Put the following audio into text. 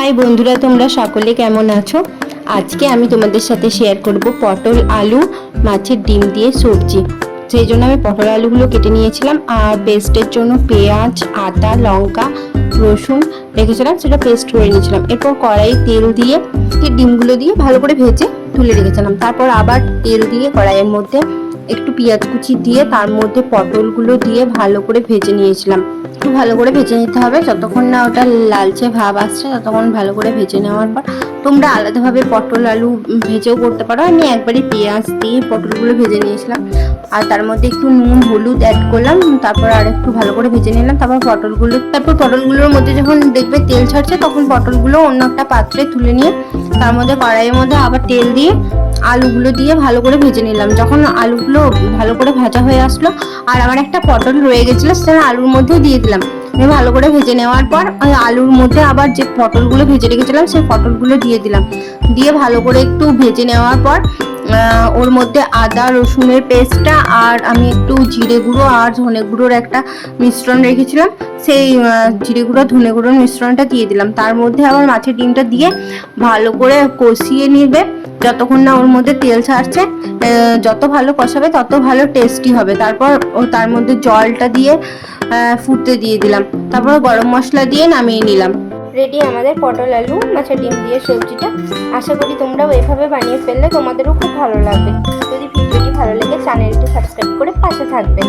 High বন্ধুরা, তোমরা সকলে কেমন আছো? আজকে আমি তোমাদের সাথে শেয়ার করব পটল, আলু, মাছের ডিম দিয়ে সবজি। সেই জন্য আমি পটল, আলুগুলো কেটে নিয়েছিলাম। আর পেস্টের জন্য পেঁয়াজ, আদা, লঙ্কা, রসুন রেখেছিলাম, সেটা পেস্ট করে নিয়েছিলাম। এরপর কড়াই তেল দিয়ে ডিমগুলো দিয়ে ভালো করে ভেজে তুলে রেখেছিলাম। তারপর আবার তেল দিয়ে কড়াইয়ের মধ্যে একটু পেঁয়াজ কুচি দিয়ে তার মধ্যে পটলগুলো দিয়ে ভালো করে ভেজে নিয়েছিলাম। একটু ভালো করে ভেজে নিতে হবে। যতক্ষণ না ওটা লালচে ভাব আসছে, ততক্ষণ ভালো করে ভেজে নেওয়ার পর তোমরা আলাদাভাবে পটল আলু ভেজেও করতে পারো। আমি একবারই পেঁয়াজ দিয়ে পটলগুলো ভেজে নিয়েছিলাম। আর তার মধ্যে একটু নুন, হলুদ অ্যাড করলাম। তারপর আর একটু ভালো করে ভেজে নিলাম। তারপর পটলগুলো, তারপর পটলগুলোর মধ্যে যখন দেখবে তেল ছাড়ছে, তখন পটলগুলো অন্য একটা পাত্রে তুলে নিয়ে তার মধ্যে কড়াইয়ের মধ্যে আবার তেল দিয়ে আলুগুলো দিয়ে ভালো করে ভেজে নিলাম। যখন আলুগুলো ভালো করে ভাজা হয়ে আসলো, আর আমার একটা পটল রয়ে গেছিল, সেটা আলুর মধ্যে দিয়ে দিলাম। ভালো করে ভেজে নেওয়ার পর ওই আলুর মধ্যে আবার যে পটলগুলো ভেজে রেখেছিলাম, সেই পটলগুলো দিয়ে দিলাম। দিয়ে ভালো করে একটু ভেজে নেওয়ার পর ওর মধ্যে আদা, রসুনের পেস্টটা আর আমি একটু জিরে গুঁড়ো আর ধনে গুঁড়োর একটা মিশ্রণ রেখেছিলাম। সেই জিরে গুঁড়ো, ধনে গুঁড়োর মিশ্রণটা দিয়ে দিলাম। তার মধ্যে আবার মাছের ডিমটা দিয়ে ভালো করে কষিয়ে নিবে। যতক্ষণ না ওর মধ্যে তেল ছাড়ছে যত ভালো কষাবে তত ভালো টেস্টি হবে। তারপর ও তার মধ্যে জলটা দিয়ে ফুটতে দিয়ে দিলাম। তারপর গরম মশলা দিয়ে নামিয়ে নিলাম। রেডি আমাদের পটল আলু, মাছের ডিম দিয়ে সবজিটা। আশা করি তোমরাও এভাবে বানিয়ে ফেললে তোমাদেরও খুব ভালো লাগবে। যদি ভিডিওটি ভালো লেগে চ্যানেলটি সাবস্ক্রাইব করে পাশে থাকবে।